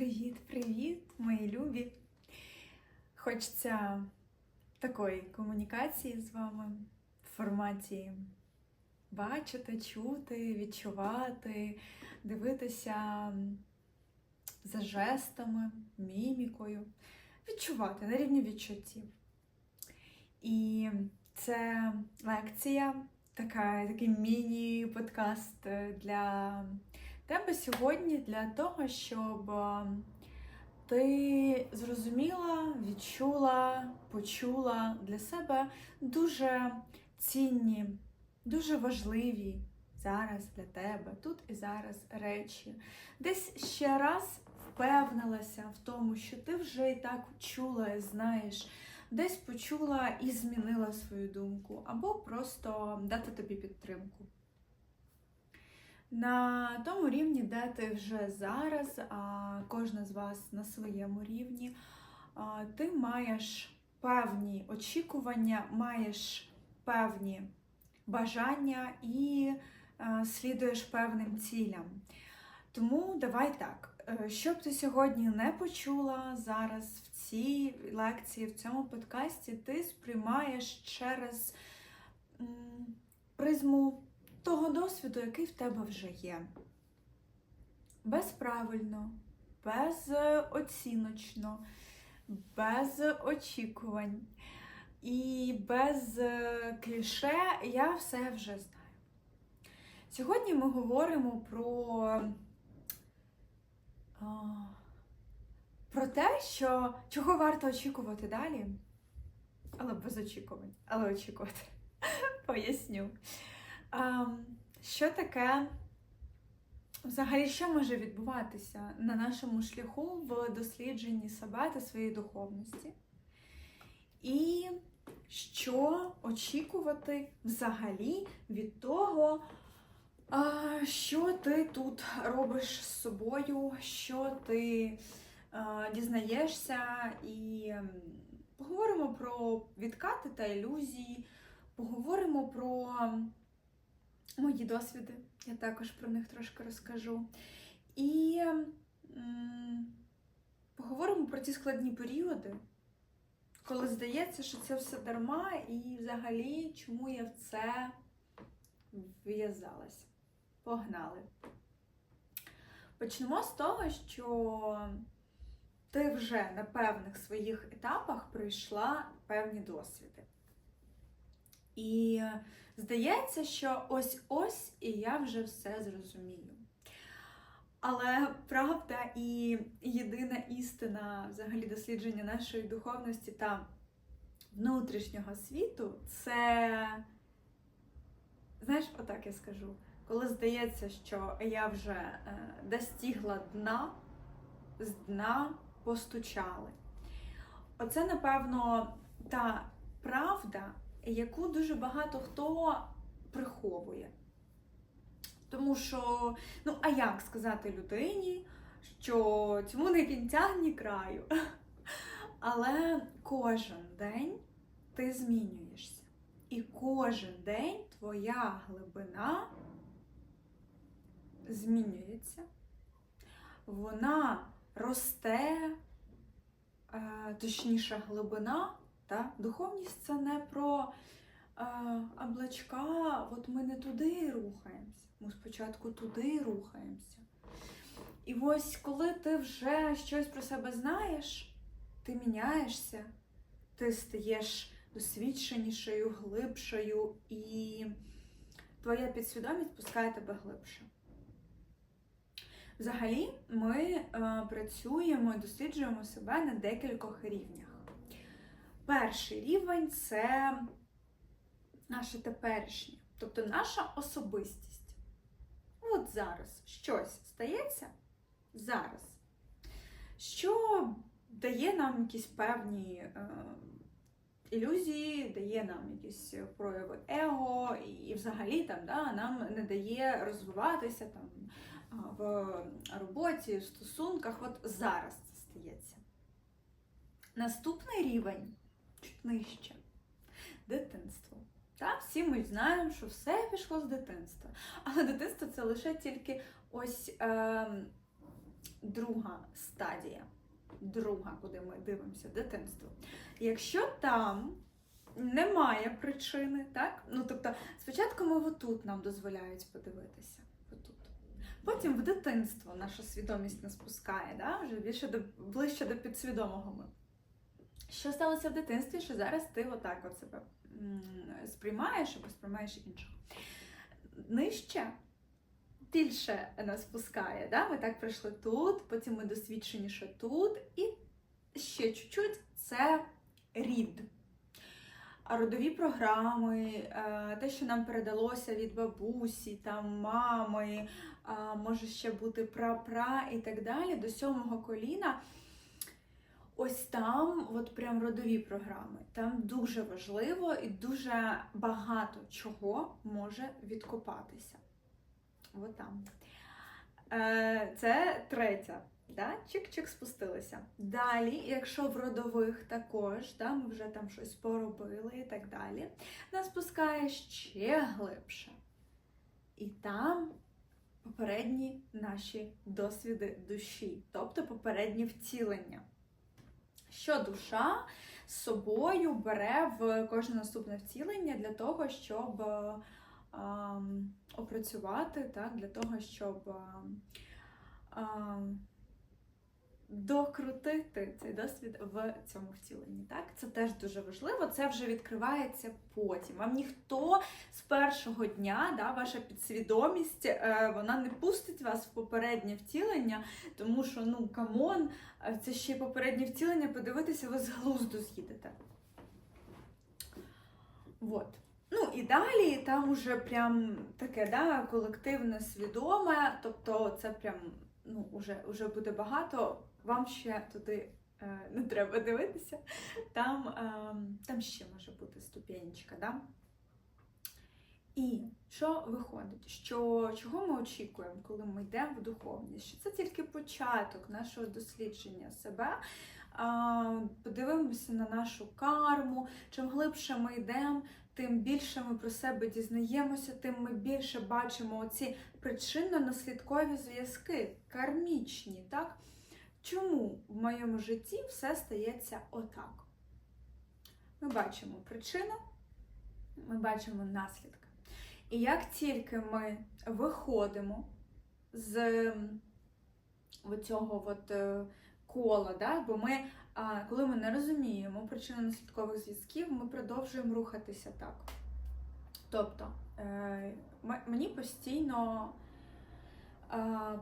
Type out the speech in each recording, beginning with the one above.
Привіт-привіт, мої любі! Хочеться такої комунікації з вами в форматі бачити, чути, відчувати, дивитися за жестами, мімікою, відчувати на рівні відчуттів. І це лекція, така, такий міні-подкаст для тебе сьогодні для того, щоб е, ти зрозуміла, відчула, почула для себе дуже цінні, дуже важливі зараз для тебе, тут і зараз речі. Десь ще раз впевнилася в тому, що ти вже і так чула і знаєш. Десь почула і змінила свою думку, або просто дати тобі підтримку на тому рівні, де ти вже зараз, а кожна з вас на своєму рівні, ти маєш певні очікування, маєш певні бажання і слідуєш певним цілям. Тому давай так, е, щоб ти сьогодні не почула зараз в цій лекції, в цьому подкасті, ти сприймаєш через призму того досвіду, який в тебе вже є. Безправильно, безоціночно, без очікувань і без е, кліше я все вже знаю. Сьогодні ми говоримо про, про те, що чого варто очікувати далі, але без очікувань, але очікувати. Поясню. А, що таке, взагалі, що може відбуватися на нашому шляху в дослідженні себе та своєї духовності? І що очікувати взагалі від того, що ти тут робиш з собою, що ти дізнаєшся, і поговоримо про відкати та ілюзії, поговоримо про мої досвіди. Я також про них трошки розкажу. І м, поговоримо про ті складні періоди, коли здається, що це все дарма, і взагалі, чому я в це в'язалась. Погнали. Почнемо з того, що ти вже на певних своїх етапах пройшла певні досвіди. І здається, що ось-ось і я вже все зрозумію. Але правда і єдина істина взагалі дослідження нашої духовності та внутрішнього світу це, знаєш, отак я скажу, коли здається, що я вже е, достигла дна, з дна постучали. Оце, напевно, та правда, яку дуже багато хто приховує. Тому що, ну, а як сказати людині, що цьому не кінця, ні краю. Але кожен день ти змінюєшся. І кожен день твоя глибина змінюється. Вона росте, е, точніше, глибина та? Духовність це не про е, облачка, от ми не туди рухаємося. Ми спочатку туди рухаємося. І ось коли ти вже щось про себе знаєш, ти міняєшся, ти стаєш досвідченішою, глибшою, і твоя підсвідомість пускає тебе глибше. Взагалі, ми е, працюємо і досліджуємо себе на декількох рівнях. Перший рівень це наше теперішнє, тобто наша особистість. От зараз щось стається зараз, що дає нам якісь певні е, ілюзії, дає нам якісь прояви его, і взагалі там, да, нам не дає розвиватися там, в роботі, в стосунках. От зараз це стається. Наступний рівень чуть нижче. Дитинство. Та, всі ми знаємо, що все пішло з дитинства. Але дитинство це лише тільки ось е, друга стадія. Друга, куди ми дивимося, дитинство. Якщо там немає причини, так? Ну, тобто, спочатку ми отут нам дозволяють подивитися. Отут. Потім в дитинство наша свідомість нас пускає, да? вже більше до, ближче до підсвідомого ми. Що сталося в дитинстві, що зараз ти отак от себе сприймаєш або сприймаєш іншого. Нижче більше нас пускає. Да? Ми так прийшли тут, потім ми досвідченіше тут, і ще чуть-чуть це рід. Родові програми, е, те, що нам передалося від бабусі, там, мами, може ще бути пра-пра і так далі, до сьомого коліна. Ось там, от прям родові програми. Там дуже важливо і дуже багато чого може відкопатися. От там. Е, Це третя. Да? Чик-чик спустилися. Далі, якщо в родових також, да, ми вже там щось поробили і так далі, нас пускає ще глибше. І там попередні наші досвіди душі, тобто попередні втілення. Що душа з собою бере в кожне наступне втілення для того, щоб е, ем, опрацювати, так, для того, щоб ем, ем, докрутити цей досвід в цьому втіленні. Так? Це теж дуже важливо, це вже відкривається потім. Вам ніхто з першого дня, да, ваша підсвідомість, е, вона не пустить вас в попереднє втілення, тому що, ну, камон, е, це ще й попереднє втілення, подивитися, ви з глузду з'їдете. Вот. Ну і далі там уже прям таке, да, колективне, свідоме, тобто це прям ну, уже, уже буде багато. Вам ще туди е, не треба дивитися. Там, е, там ще може бути ступенечка, да? І що виходить? Що чого ми очікуємо, коли ми йдемо в духовність? Що це тільки початок нашого дослідження себе. Подивимося на нашу карму. Чим глибше ми йдемо, тим більше ми про себе дізнаємося, тим ми більше бачимо оці причинно-наслідкові зв'язки, кармічні, так? Чому в моєму житті все стається отак? Ми бачимо причину, ми бачимо наслідки. І як тільки ми виходимо з цього от е, кола, да? бо ми, коли ми не розуміємо причинно-наслідкових зв'язків, ми продовжуємо рухатися так. Тобто, е, мені постійно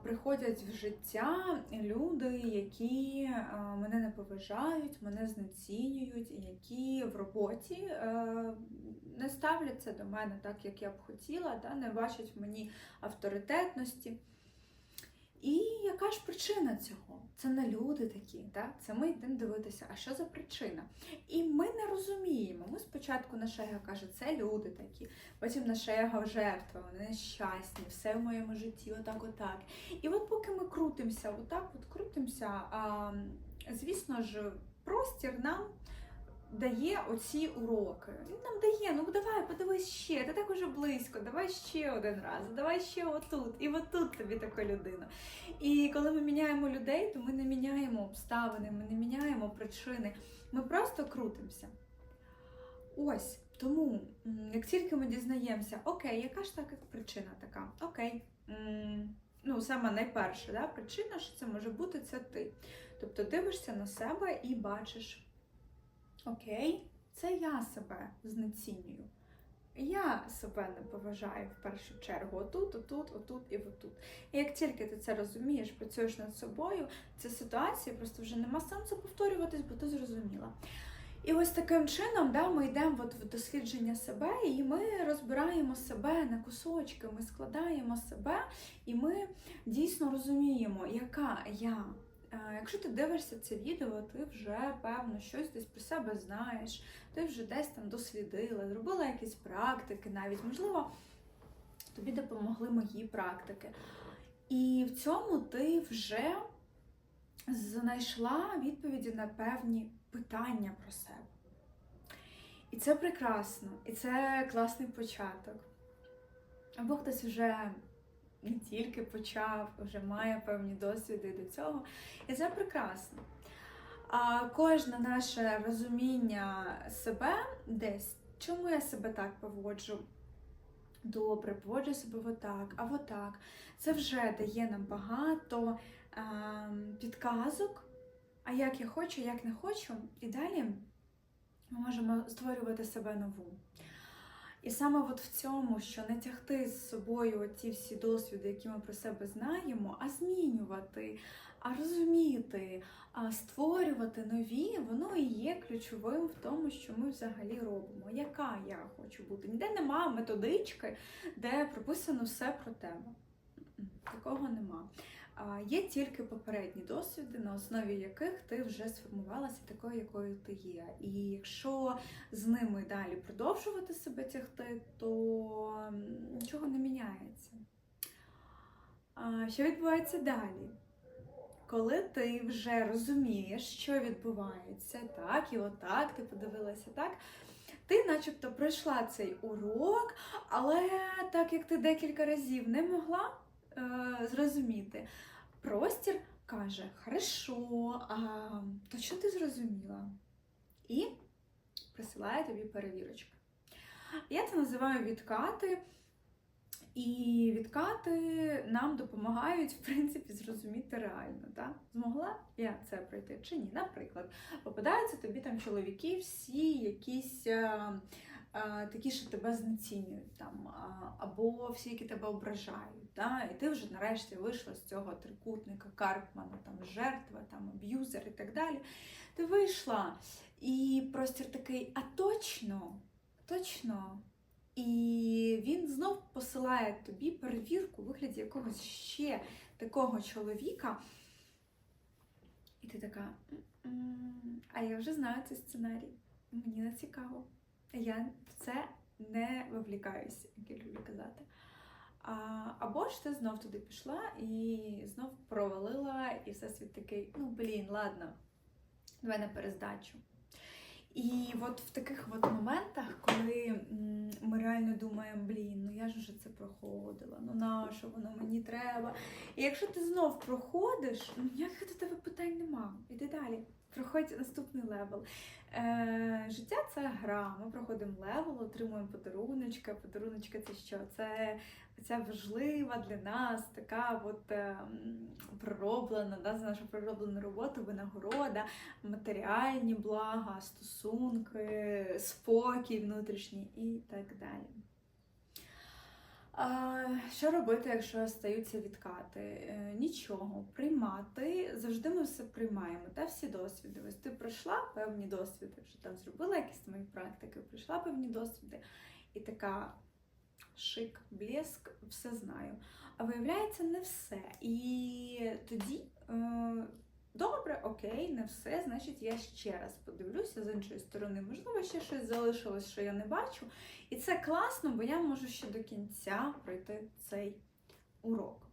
приходять в життя люди, які мене не поважають, мене знецінюють, які в роботі е, не ставляться до мене так, як я б хотіла, не бачать в мені авторитетності. І яка ж причина цього? Це не люди такі, так? це ми йдемо дивитися, а що за причина? І ми не розуміємо. Ми спочатку наша его каже, це люди такі, потім наша его жертва, вони нещасні, все в моєму житті, отак, отак. І от поки ми крутимося, отак, от крутимося, а, звісно ж, простір нам. Дає оці уроки. Він нам дає, ну давай, подивись ще, ти так уже близько, давай ще один раз, давай ще отут, і отут тобі така людина. І коли ми міняємо людей, то ми не міняємо обставини, ми не міняємо причини, ми просто крутимося. Ось тому, як тільки ми дізнаємося, окей, яка ж така причина така? Окей. Ну, саме найперша да, причина, що це може бути, це ти. Тобто дивишся на себе і бачиш. Окей, це я себе знецінюю. Я себе не поважаю в першу чергу отут, отут, отут і отут. І як тільки ти це розумієш, працюєш над собою, ця ситуація просто вже нема сенсу повторюватись, бо ти зрозуміла. І ось таким чином да, ми йдемо от в дослідження себе, і ми розбираємо себе на кусочки, ми складаємо себе, і ми дійсно розуміємо, яка я. Е, Якщо ти дивишся це відео, ти вже певно щось десь про себе знаєш, ти вже десь там дослідила, зробила якісь практики навіть, можливо, тобі допомогли мої практики. І в цьому ти вже знайшла відповіді на певні питання про себе. І це прекрасно, і це класний початок. Або хтось вже не тільки почав, вже має певні досвіди до цього. І це прекрасно. А кожне наше розуміння себе десь, чому я себе так поводжу? Добре, поводжу себе отак, а отак. Це вже дає нам багато ем, підказок. А як я хочу, як не хочу, і далі ми можемо створювати себе нову. І саме от в цьому, що не тягти з собою ті всі досвіди, які ми про себе знаємо, а змінювати, а розуміти, а створювати нові, воно і є ключовим в тому, що ми взагалі робимо. Яка я хочу бути? Ніде немає методички, де прописано все про тебе. Такого нема. Є тільки попередні досвіди, на основі яких ти вже сформувалася такою, якою ти є. І якщо з ними далі продовжувати себе тягти, то нічого не міняється. Що відбувається далі? Коли ти вже розумієш, що відбувається, так, і отак, ти подивилася так. Ти начебто пройшла цей урок, але так як ти декілька разів не могла зрозуміти, простір каже: Хорошо, а то що ти зрозуміла? І присилає тобі перевірочка. Я це називаю відкати. І відкати нам допомагають, в принципі, зрозуміти реально. Так? Змогла я це пройти чи ні? Наприклад, попадаються тобі там чоловіки, всі якісь е, е, такі, що тебе знецінюють, там, а, або всі, які тебе ображають. Да? І ти вже нарешті вийшла з цього трикутника Карпмана, там жертва, там аб'юзер і так далі. Ти вийшла, і простір такий, а точно, точно. І він знов посилає тобі перевірку у вигляді якогось ще такого чоловіка. І ти така, «М-м, а я вже знаю цей сценарій. Мені не цікаво. Я в це не вивлікаюся, як я люблю казати. Або ж ти знов туди пішла і знов провалила, і всесвіт такий, ну блін, ладно, давай на перездачу. І от в таких от моментах, коли ми реально думаємо, блін, ну я ж уже це проходила, ну на що воно мені треба. І якщо ти знов проходиш, ну ніяких до тебе питань нема. Іди далі. Проходь наступний левел. Е, життя це гра. Ми проходимо левел, отримуємо подаруночки. Подаруночки це що? Це ця важлива для нас така от е, пророблена, да, за нашу пророблену роботу, винагорода, матеріальні блага, стосунки, спокій внутрішній і так далі. Що робити, якщо стаються відкати? Е, Нічого, приймати. Завжди ми все приймаємо. Та всі досвіди. Ось ти пройшла певні досвіди, вже там зробила якісь мої практики, пройшла певні досвіди, і така шик, блеск, все знаю. А виявляється, не все. І тоді. Добре, окей, не все. Значить, я ще раз подивлюся з іншої сторони. Можливо, ще щось залишилось, що я не бачу. І це класно, бо я можу ще до кінця пройти цей урок.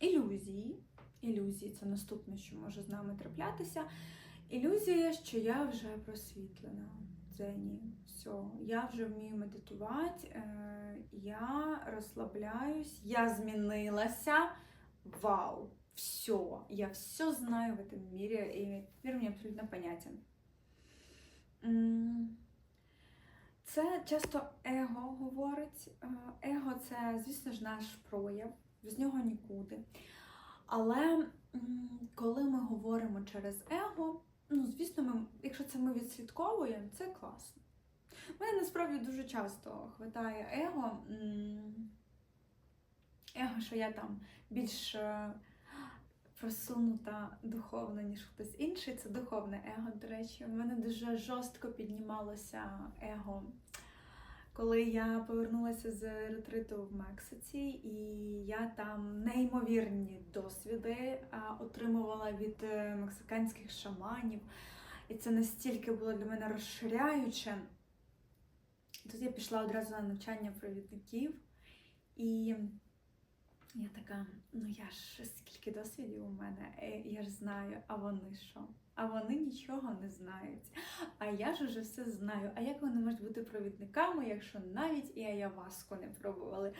Ілюзії. Ілюзії це наступне, що може з нами траплятися. Ілюзія, що я вже просвітлена. Це ні. Все, я вже вмію медитувати, е, я розслабляюсь, я змінилася. Вау! Все, я все знаю в этом мире, и мир мне абсолютно понятен. Це часто его говорить. Е, Его це, звісно ж, наш прояв, без нього нікуди. Але коли ми говоримо через его, ну, звісно, ми, якщо це ми відслідковуємо, це класно. Мене насправді дуже часто хватає его. Его, що я там більш е, просунута духовно, ніж хтось інший. Це духовне его, до речі. У мене дуже жорстко піднімалося его. Коли я повернулася з ретриту в Мексиці, і я там неймовірні досвіди отримувала від е, мексиканських шаманів. І це настільки було для мене розширяюче. Тут я пішла одразу на навчання провідників, і я така, ну я ж скільки досвідів у мене, е, я ж знаю, а вони що? А вони нічого не знають. А я ж уже все знаю. А як вони можуть бути провідниками, якщо навіть і аяваску не пробували?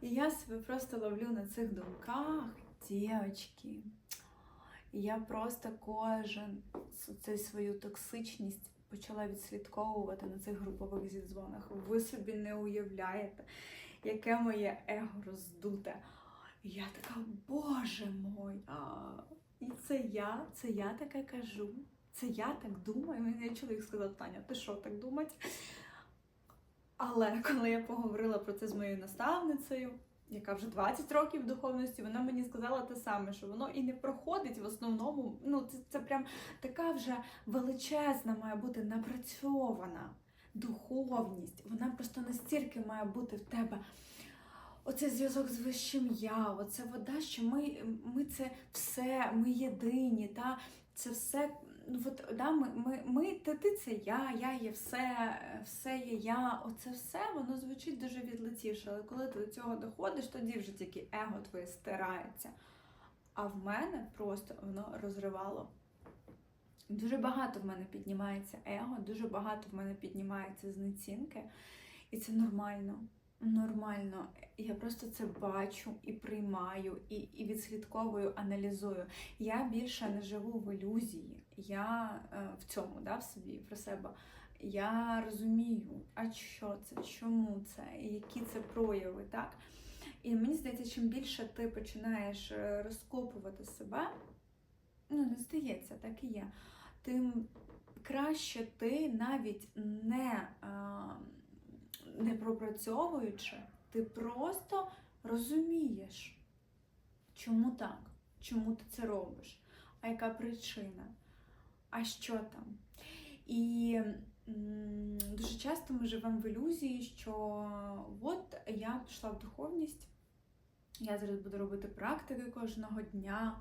І я себе просто ловлю на цих думках, дівчатки. Я просто кожен цей свою токсичність почала відслідковувати на цих групових зідзвонах. Ви собі не уявляєте, яке моє его роздуте. І я така, боже мой, а, і це я, це я таке кажу, це я так думаю. Мені чоловік сказав, Таня, ти що так думати? Але коли я поговорила про це з моєю наставницею, яка вже 20 років в духовності, вона мені сказала те саме, що воно і не проходить в основному. Ну, це, це прям така вже величезна має бути напрацьована духовність. Вона просто настільки має бути в тебе. Оцей зв'язок з вищим я, оце вода, що ми, ми це все, ми єдині, та це все. Ну, от, да, ми, ми, ми, ти, ти це я, я є все, все є я. Оце все воно звучить дуже відлетівше, але коли ти до цього доходиш, тоді вже тільки его твоє стирається. А в мене просто воно розривало. Дуже багато в мене піднімається его, дуже багато в мене піднімається знецінки, і це нормально. Нормально. Я просто це бачу і приймаю, і, і відслідковую, аналізую. Я більше не живу в ілюзії. Я е, в цьому, да, в собі, про себе. Я розумію, а що це, чому це, які це прояви, так? І мені здається, чим більше ти починаєш е, розкопувати себе, ну не здається, так і є, тим краще ти навіть не. А, не пропрацьовуючи, ти просто розумієш, чому так, чому ти це робиш, а яка причина, а що там. І дуже часто ми живемо в ілюзії, що от я пішла в духовність, я зараз буду робити практики кожного дня.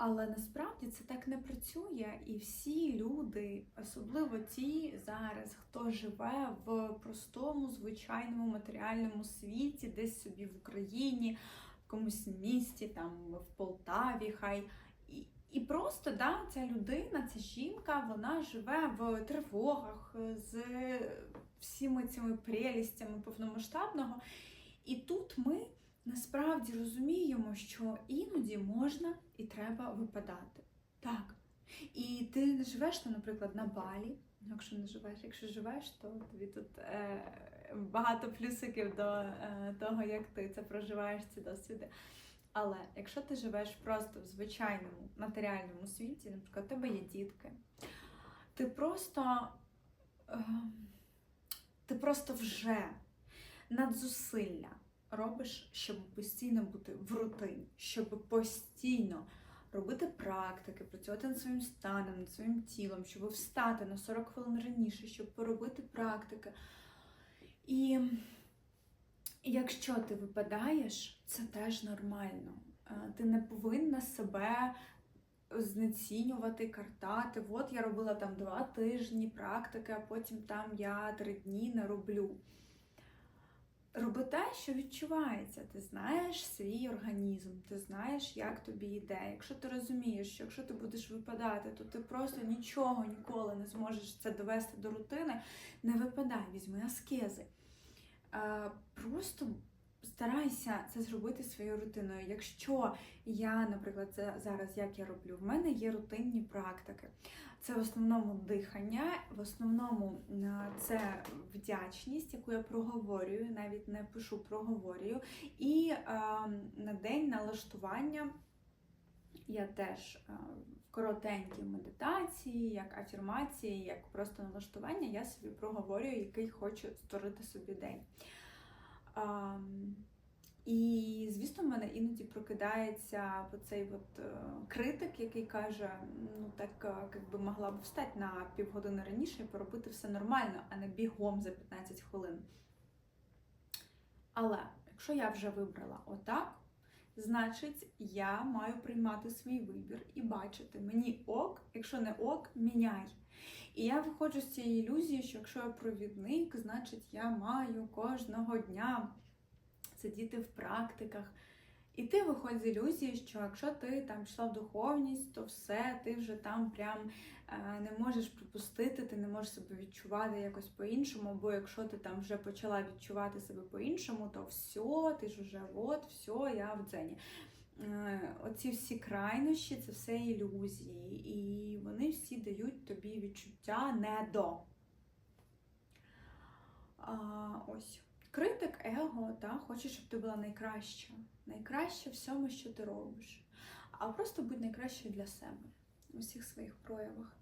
Але насправді це так не працює, і всі люди, особливо ті зараз, хто живе в простому, звичайному матеріальному світі, десь собі в Україні, в якомусь місті, там в Полтаві, хай. І, і просто да, ця людина, ця жінка, вона живе в тривогах з всіми цими прелістями повномасштабного. І тут ми насправді розуміємо, що іноді можна і треба випадати. Так. І ти не живеш, там, наприклад, на балі. Якщо не живеш, якщо живеш, то тобі тут е, багато плюсиків до е, того, як ти це проживаєш, ці досвіди. Але якщо ти живеш просто в звичайному матеріальному світі, наприклад, у тебе є дітки, ти просто, е, ти просто вже надзусилля робиш, щоб постійно бути в рутині, щоб постійно робити практики, працювати над своїм станом, над своїм тілом, щоб встати на 40 хвилин раніше, щоб поробити практики. І якщо ти випадаєш, це теж нормально. Е, Ти не повинна себе знецінювати, картати. От я робила там два тижні практики, а потім там я три дні не роблю. Роби те, що відчувається. Ти знаєш свій організм, ти знаєш, як тобі йде. Якщо ти розумієш, що якщо ти будеш випадати, то ти просто нічого ніколи не зможеш це довести до рутини, не випадай, візьми аскези. Просто старайся це зробити своєю рутиною. Якщо я, наприклад, це зараз як я роблю, в мене є рутинні практики. Це в основному дихання, в основному е, це вдячність, яку я проговорюю, навіть не пишу, проговорюю. І е, на день налаштування я теж е, в коротенькій медитації, як афірмації, як просто налаштування, я собі проговорюю, який хочу створити собі день. І, звісно, в мене іноді прокидається оцей от, е, критик, який каже: ну так якби як би могла б встати на півгодини раніше і поробити все нормально, а не бігом за 15 хвилин. Але якщо я вже вибрала отак, значить я маю приймати свій вибір і бачити, мені ок, якщо не ок, міняй. І я виходжу з цієї ілюзії, що якщо я провідник, значить я маю кожного дня сидіти в практиках. І ти виходить з ілюзії, що якщо ти там пішла в духовність, то все, ти вже там прям е, не можеш пропустити, ти не можеш себе відчувати якось по-іншому, бо якщо ти там вже почала відчувати себе по-іншому, то все, ти ж вже от, все, я в дзені. Е, Оці всі крайнощі це все ілюзії, і вони всі дають тобі відчуття не до. А, ось. Критик, его, та, хоче, щоб ти була найкраща. Найкраща в всьому, що ти робиш. А просто будь найкращою для себе у всіх своїх проявах.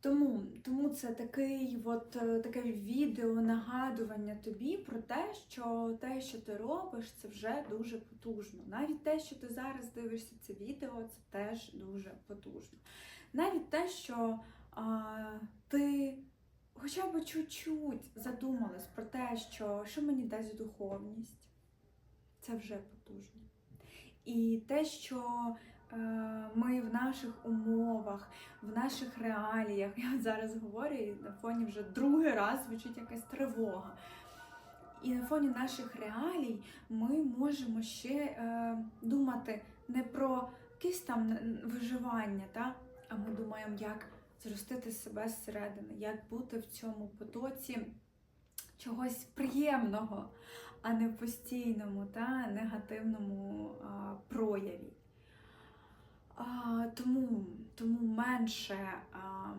Тому, тому це такий, от, е, таке відео, нагадування тобі про те, що те, що ти робиш, це вже дуже потужно. Навіть те, що ти зараз дивишся це відео, це теж дуже потужно. Навіть те, що а, ти хоча б чуть-чуть задумалась про те, що, що мені дасть духовність, це вже потужно. І те, що е, ми в наших умовах, в наших реаліях, я зараз говорю, і на фоні вже другий раз звучить якась тривога. І на фоні наших реалій ми можемо ще е, думати не про якесь там виживання, та? а ми думаємо, як зростити себе зсередини, як бути в цьому потоці чогось приємного, а не в постійному та негативному а, прояві. А, тому, тому менше а,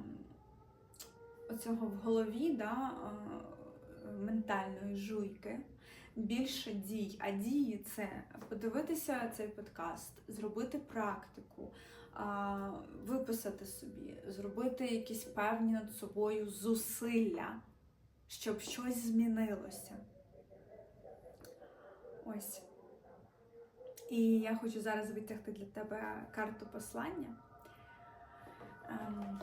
оцього в голові да, а, ментальної жуйки, більше дій. А дії це подивитися цей подкаст, зробити практику, виписати собі, зробити якісь певні над собою зусилля, щоб щось змінилося. Ось. І я хочу зараз витягти для тебе карту послання. Ем,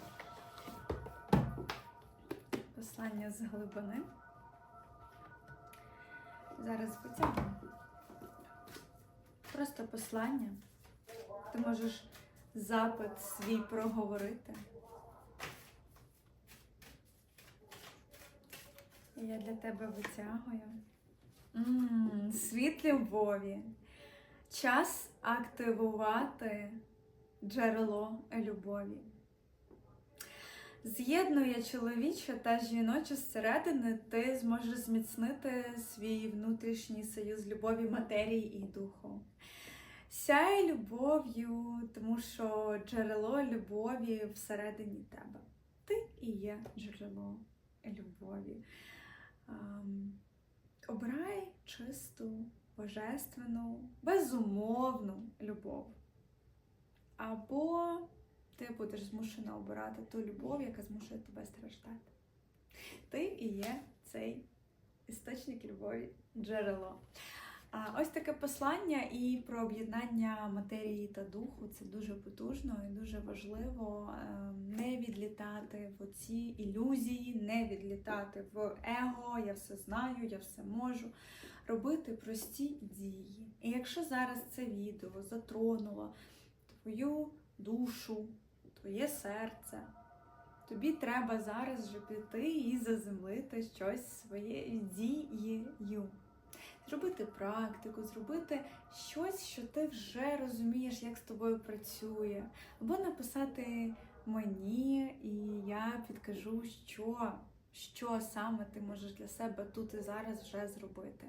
Послання з глибини. Зараз витягну. Просто послання. Ти можеш запит свій проговорити. Я для тебе витягую. М, Світ любові. Час активувати джерело любові. З'єднує чоловіче та жіноче зсередини, ти зможеш зміцнити свій внутрішній союз любові, матерії і духу. Сяй любов'ю, тому що джерело любові всередині тебе. Ти і є джерело любові. Обирай чисту, божественну, безумовну любов. Або ти будеш змушена обирати ту любов, яка змушує тебе страждати. Ти і є цей істочник любові, джерело. А, Ось таке послання і про об'єднання матерії та духу це дуже потужно і дуже важливо ем, не відлітати в оці ілюзії, не відлітати в его, я все знаю, я все можу. Робити прості дії. І якщо зараз це відео затронуло твою душу, твоє серце, тобі треба зараз же піти і заземлити щось своєю дією зробити практику, зробити щось, що ти вже розумієш, як з тобою працює, або написати мені, і я підкажу, що, що саме ти можеш для себе тут і зараз вже зробити.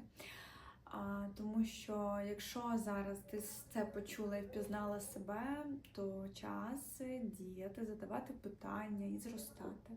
А, тому що якщо зараз ти це почула і впізнала себе, то час діяти, задавати питання і зростати.